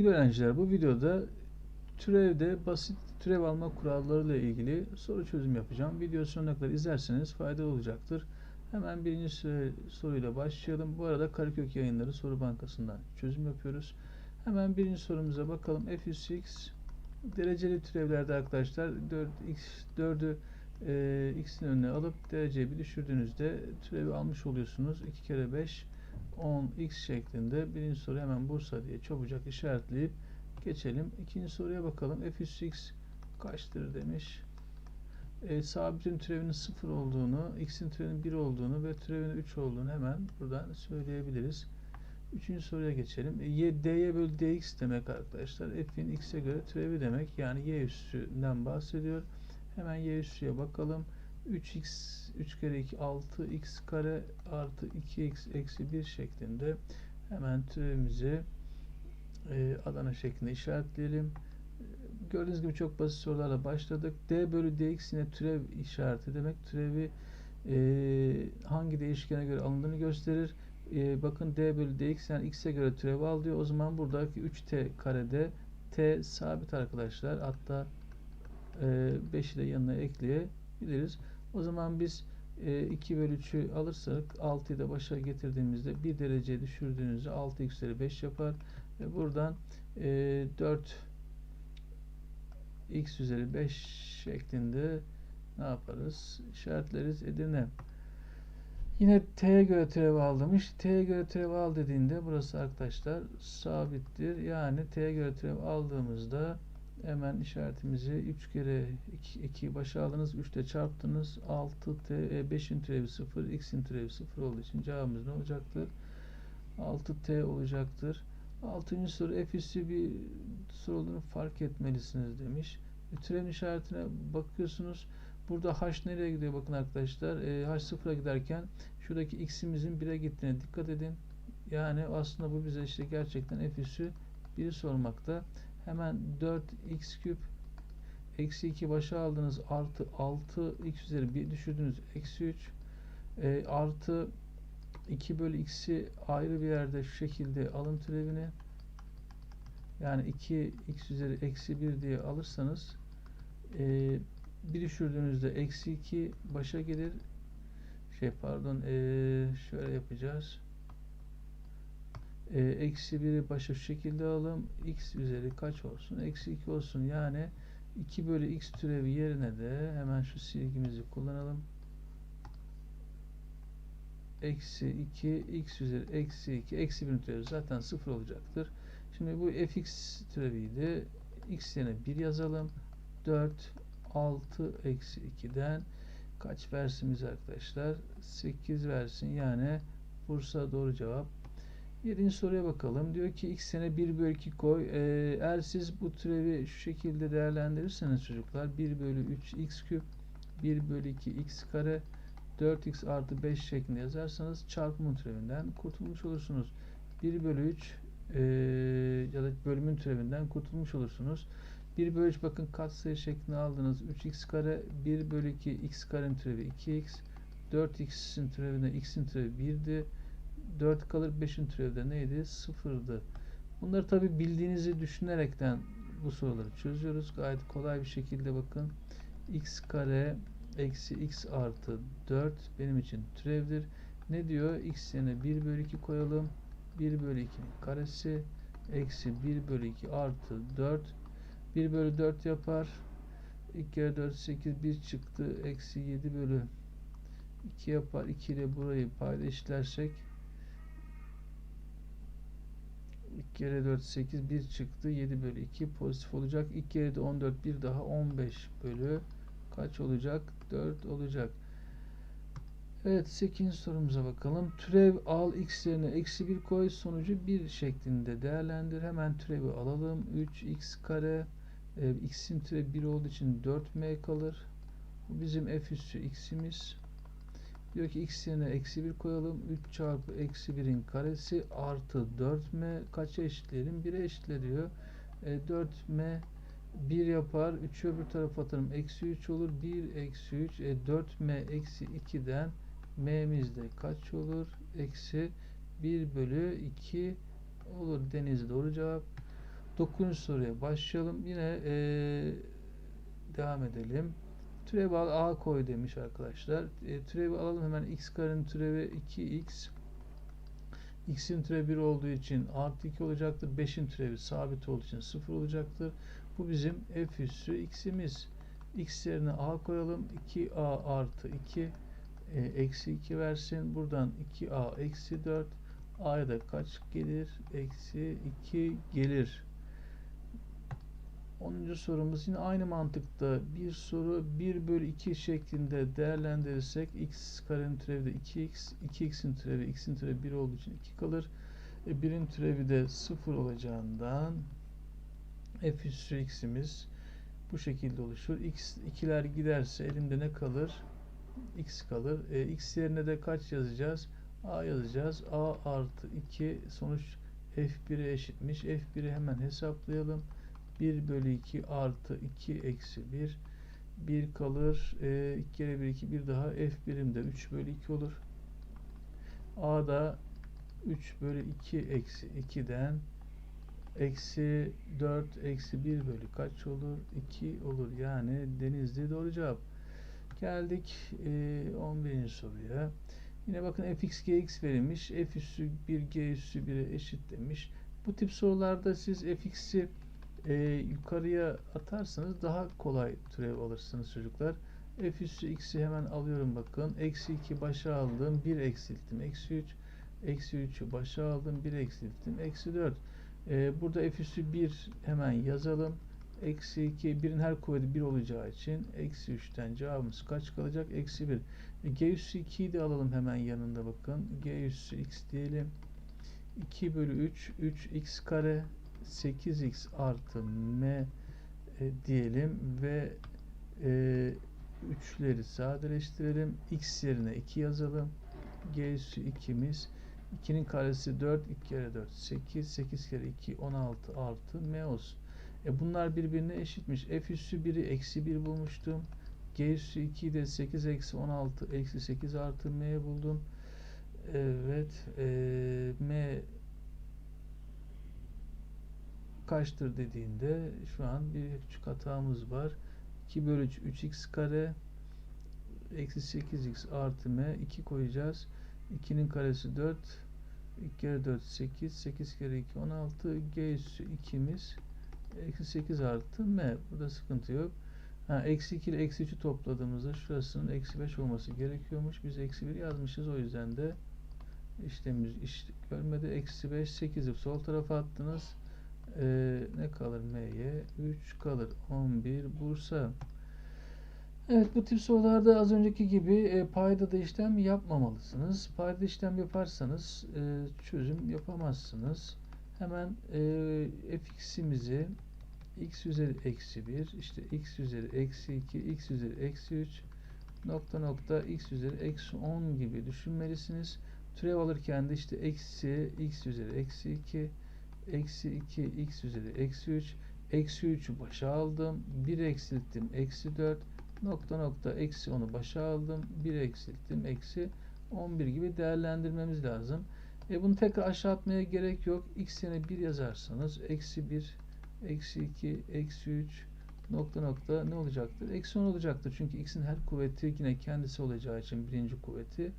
Sevgili öğrenciler bu videoda türevde basit türev alma kuralları ile ilgili soru çözüm yapacağım. Video sonuna kadar izlerseniz faydalı olacaktır. Hemen birinci sor- soruyla başlayalım. Bu arada Karakök yayınları soru bankasından çözüm yapıyoruz. Hemen birinci sorumuza bakalım. f x dereceli türevlerde arkadaşlar 4x 4'ü e, x'in önüne alıp dereceyi bir düşürdüğünüzde türevi almış oluyorsunuz. 2 kere 5 10x şeklinde birinci soru hemen Bursa diye çabucak işaretleyip geçelim. İkinci soruya bakalım. f üssü x kaçtır demiş. E, sabitin türevinin 0 olduğunu, x'in türevinin 1 olduğunu ve türevinin 3 olduğunu hemen buradan söyleyebiliriz. Üçüncü soruya geçelim. E, y, dy bölü dx demek arkadaşlar. f'in x'e göre türevi demek. Yani y üssünden bahsediyor. Hemen y üssüye bakalım. 3x 3 kere 2 6x kare artı 2x eksi 1 şeklinde hemen türevimizi e, Adana şeklinde işaretleyelim. Gördüğünüz gibi çok basit sorularla başladık. d bölü dx yine türev işareti demek. Türevi e, hangi değişkene göre alındığını gösterir. E, bakın d bölü dx yani x'e göre türev al diyor. O zaman buradaki 3t karede t sabit arkadaşlar. Hatta e, 5'i de yanına ekleyebiliriz. O zaman biz e, 2 bölü 3'ü alırsak 6'yı da başa getirdiğimizde 1 derece düşürdüğünüzde 6 üzeri 5 yapar. Ve buradan e, 4 x üzeri 5 şeklinde ne yaparız? İşaretleriz Edirne. Yine t'ye göre türev al demiş. T'ye göre türev al dediğinde burası arkadaşlar sabittir. Yani t'ye göre türev aldığımızda hemen işaretimizi 3 kere 2, 2 başa aldınız. 3 ile çarptınız. 6 t 5'in türevi 0, x'in türevi 0 olduğu için cevabımız ne olacaktır? 6t olacaktır. Altıncı soru f bir soru olduğunu fark etmelisiniz demiş. E, türevin işaretine bakıyorsunuz. Burada h nereye gidiyor bakın arkadaşlar. E, h sıfıra giderken şuradaki x'imizin 1'e gittiğine dikkat edin. Yani aslında bu bize işte gerçekten f üssü 1'i sormakta. Hemen 4x küp eksi 2 başa aldınız. Artı 6 x üzeri 1 düşürdünüz. Eksi 3 e, artı 2 bölü x'i ayrı bir yerde şu şekilde alın türevini. Yani 2 x üzeri eksi 1 diye alırsanız e, bir düşürdüğünüzde eksi 2 başa gelir. Şey pardon e, şöyle yapacağız e, eksi 1'i başa şu şekilde alalım x üzeri kaç olsun eksi 2 olsun yani 2 bölü x türevi yerine de hemen şu silgimizi kullanalım eksi 2 x üzeri eksi 2 eksi 1 türevi zaten 0 olacaktır. Şimdi bu fx türeviydi. x yerine 1 yazalım. 4 6 eksi 2'den kaç versin bize arkadaşlar? 8 versin. Yani Bursa doğru cevap. Yedinci soruya bakalım. Diyor ki x sene 1 bölü 2 koy. Ee, eğer siz bu türevi şu şekilde değerlendirirseniz çocuklar 1 bölü 3 x küp 1 bölü 2 x kare 4x artı 5 şeklinde yazarsanız çarpımın türevinden kurtulmuş olursunuz. 1 bölü 3 e, ya da bölümün türevinden kurtulmuş olursunuz. 1 bölü 3 bakın katsayı şeklinde aldınız. 3x kare 1 bölü 2 x karenin türevi 2x 4x'in türevinde x'in türevi 1'di. 4 kalır 5'in türevi de neydi? 0'dı. Bunları tabi bildiğinizi düşünerekten bu soruları çözüyoruz. Gayet kolay bir şekilde bakın. x kare eksi x artı 4 benim için türevdir. Ne diyor? x yerine 1 bölü 2 koyalım. 1 bölü 2'nin karesi eksi 1 bölü 2 artı 4 1 bölü 4 yapar. 2 kere 4 8 1 çıktı. Eksi 7 bölü 2 yapar. 2 ile burayı payda 2 kere 4 8 1 çıktı. 7 bölü 2 pozitif olacak. 2 kere de 14 bir daha 15 bölü kaç olacak? 4 olacak. Evet 8. sorumuza bakalım. Türev al x yerine eksi 1 koy sonucu 1 şeklinde değerlendir. Hemen türevi alalım. 3x kare e, x'in türevi 1 olduğu için 4m kalır. Bu bizim f üssü x'imiz. Diyor ki x yerine eksi 1 koyalım. 3 çarpı eksi 1'in karesi artı 4m kaça eşitleyelim? 1'e eşitle diyor. E, 4m 1 yapar. 3'ü öbür tarafa atarım. Eksi 3 olur. 1 eksi 3. E, 4m eksi 2'den m'miz de kaç olur? Eksi 1 bölü 2 olur. Deniz doğru cevap. 9. soruya başlayalım. Yine eee, devam edelim. Türev al a koy demiş arkadaşlar. E, türevi alalım hemen x karenin türevi 2x x'in türevi 1 olduğu için artı 2 olacaktır. 5'in türevi sabit olduğu için 0 olacaktır. Bu bizim f üssü x'imiz. x yerine a koyalım. 2a artı 2 e, eksi 2 versin. Buradan 2a eksi 4 a'ya da kaç gelir? Eksi 2 gelir. 10. sorumuz yine aynı mantıkta bir soru 1 bölü 2 şeklinde değerlendirirsek x karenin türevi de 2x 2x'in türevi x'in türevi 1 olduğu için 2 kalır. E, 1'in türevi de 0 olacağından f üssü x'imiz bu şekilde oluşur. x 2'ler giderse elimde ne kalır? x kalır. E, x yerine de kaç yazacağız? a yazacağız. a artı 2 sonuç f1'e eşitmiş. f1'i hemen hesaplayalım. 1 bölü 2 artı 2 eksi 1 1 kalır. E, 2 kere 1 2 bir daha f birimde 3 bölü 2 olur. A da 3 bölü 2 eksi 2'den eksi 4 eksi 1 bölü kaç olur? 2 olur. Yani Denizli doğru cevap. Geldik e, 11. soruya. Yine bakın fx gx verilmiş. f üssü 1 g üssü 1'e eşit demiş. Bu tip sorularda siz fx'i e, yukarıya atarsanız daha kolay türev alırsınız çocuklar. F üssü x'i hemen alıyorum bakın. Eksi 2 başa aldım. 1 eksilttim. Eksi 3. Eksi 3'ü başa aldım. 1 eksilttim. Eksi 4. E, burada f üssü 1 hemen yazalım. Eksi 2. 1'in her kuvveti 1 olacağı için eksi 3'ten cevabımız kaç kalacak? Eksi 1. E, g üssü 2'yi de alalım hemen yanında bakın. G üssü x diyelim. 2 bölü 3. 3x kare 8x artı m e, diyelim ve e, üçleri sadeleştirelim. x yerine 2 yazalım. g üssü 2'miz 2'nin karesi 4, 2 kere 4 8, 8 kere 2 16 artı m olsun. E bunlar birbirine eşitmiş. f üssü 1'i eksi 1 bulmuştum. g üssü 2'yi de 8 eksi 16 eksi 8 artı m buldum. Evet. E, m kaçtır dediğinde şu an bir küçük hatamız var. 2 bölü 3 3x kare eksi 8x artı m 2 koyacağız. 2'nin karesi 4 2 kere 4 8 8 kere 2 16 g üssü 2'miz eksi 8 artı m burada sıkıntı yok. Ha, eksi 2 ile eksi 3'ü topladığımızda şurasının eksi 5 olması gerekiyormuş. Biz eksi 1 yazmışız. O yüzden de işlemimiz iş görmedi. Eksi 5 8'i sol tarafa attınız. Ee, ne kalır M'ye? 3 kalır. 11 Bursa. Evet bu tip sorularda az önceki gibi e, payda da işlem yapmamalısınız. Payda işlem yaparsanız e, çözüm yapamazsınız. Hemen e, fx'imizi x üzeri eksi 1 işte x üzeri eksi 2 x üzeri eksi 3 nokta nokta x üzeri eksi 10 gibi düşünmelisiniz. Türev alırken de işte eksi x üzeri eksi 2 eksi 2 x üzeri eksi 3 eksi 3'ü başa aldım. 1 eksilttim eksi 4 nokta nokta eksi 10'u başa aldım. 1 eksilttim eksi 11 gibi değerlendirmemiz lazım. E bunu tekrar aşağı atmaya gerek yok. X yerine 1 yazarsanız eksi 1 eksi 2 eksi 3 nokta nokta ne olacaktır? Eksi 10 olacaktır. Çünkü x'in her kuvveti yine kendisi olacağı için birinci kuvveti.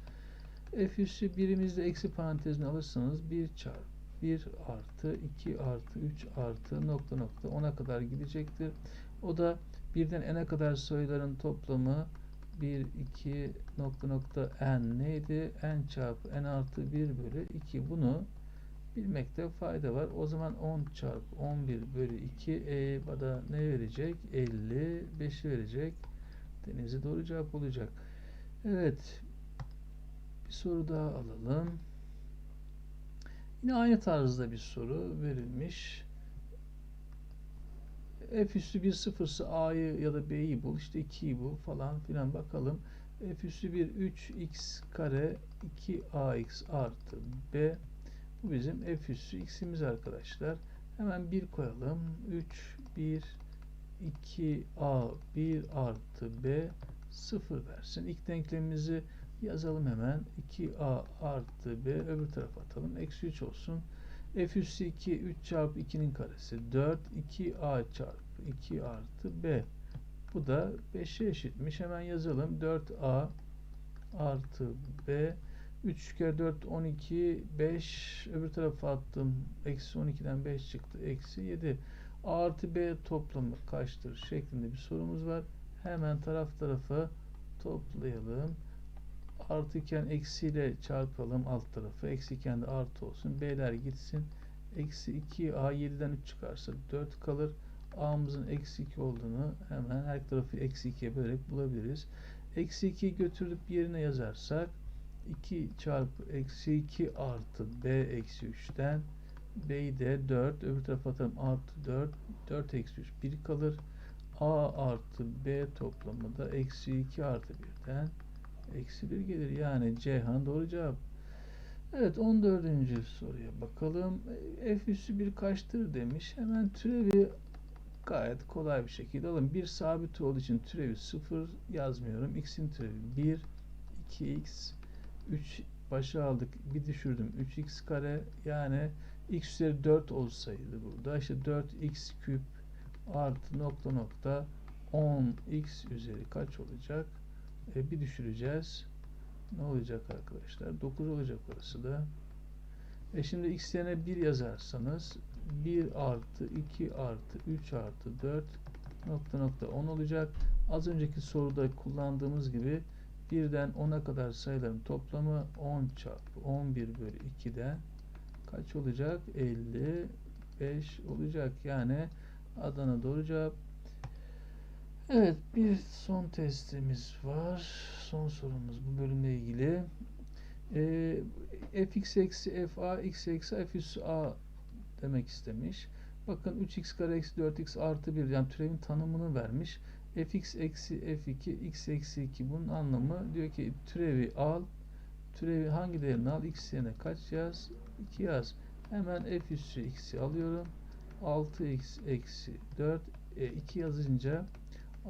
F üssü birimizde eksi parantezini alırsanız 1 çarpı 1 artı 2 artı 3 artı nokta nokta 10'a kadar gidecektir. O da birden n'e kadar sayıların toplamı 1, 2 nokta nokta n neydi? n çarpı n artı 1 bölü 2. Bunu bilmekte fayda var. O zaman 10 çarpı 11 bölü 2 e, bana ne verecek? 55 verecek. Denizli doğru cevap olacak. Evet. Bir soru daha alalım. Yine aynı tarzda bir soru verilmiş. F üssü 1 sıfırsa A'yı ya da B'yi bul. işte 2'yi bul falan filan bakalım. F üssü 1 3x kare 2ax artı B. Bu bizim F üssü x'imiz arkadaşlar. Hemen 1 koyalım. 3 1 2a 1 artı b 0 versin. İlk denklemimizi Yazalım hemen. 2a artı b öbür tarafa atalım. Eksi 3 olsun. f üssü 2 3 çarpı 2'nin karesi 4 2a çarpı 2 artı b. Bu da 5'e eşitmiş. Hemen yazalım. 4a artı b 3 kere 4 12 5 öbür tarafa attım. Eksi 12'den 5 çıktı. Eksi 7. A artı B toplamı kaçtır şeklinde bir sorumuz var. Hemen taraf tarafa toplayalım. Artı iken eksiyle çarpalım alt tarafı. Eksi iken de artı olsun. B'ler gitsin. Eksi 2 A 7'den 3 çıkarsa 4 kalır. A'mızın eksi 2 olduğunu hemen her tarafı eksi 2'ye bölerek bulabiliriz. Eksi 2'yi götürüp yerine yazarsak 2 çarpı eksi 2 artı B eksi 3'ten B'yi de 4 öbür tarafa atalım artı 4 4 eksi 3 1 kalır. A artı B toplamı da eksi 2 artı 1'den eksi 1 gelir. Yani Ceyhan doğru cevap. Evet 14. soruya bakalım. E, F üssü 1 kaçtır demiş. Hemen türevi gayet kolay bir şekilde alalım. Bir sabit olduğu için türevi 0 yazmıyorum. X'in türevi 1 2x 3 başa aldık. Bir düşürdüm. 3x kare yani x üzeri 4 olsaydı burada işte 4x küp artı nokta nokta 10x üzeri kaç olacak? E, bir düşüreceğiz. Ne olacak arkadaşlar? 9 olacak orası da. E şimdi x yerine 1 yazarsanız 1 artı 2 artı 3 artı 4 nokta nokta 10 olacak. Az önceki soruda kullandığımız gibi birden 10'a kadar sayıların toplamı 10 çarpı 11 bölü 2'den kaç olacak? 55 olacak. Yani Adana doğru cevap. Evet bir son testimiz var. Son sorumuz bu bölümle ilgili. Ee, fx eksi fa x eksi f üssü a demek istemiş. Bakın 3x kare eksi 4x artı 1 yani türevin tanımını vermiş. fx eksi f2 x eksi 2 bunun anlamı diyor ki türevi al türevi hangi değerini al x yerine kaç yaz 2 yaz hemen f üssü x'i alıyorum 6x eksi 4 e, 2 yazınca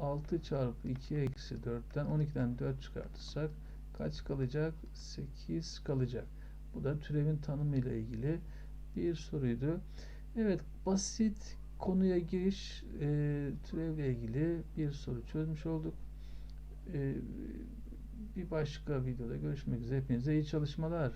6 çarpı 2 eksi 4'ten 12'den 4 çıkartırsak kaç kalacak 8 kalacak bu da türevin tanımı ile ilgili bir soruydu evet basit konuya giriş e, türevle ilgili bir soru çözmüş olduk. E, bir başka videoda görüşmek üzere. Hepinize iyi çalışmalar.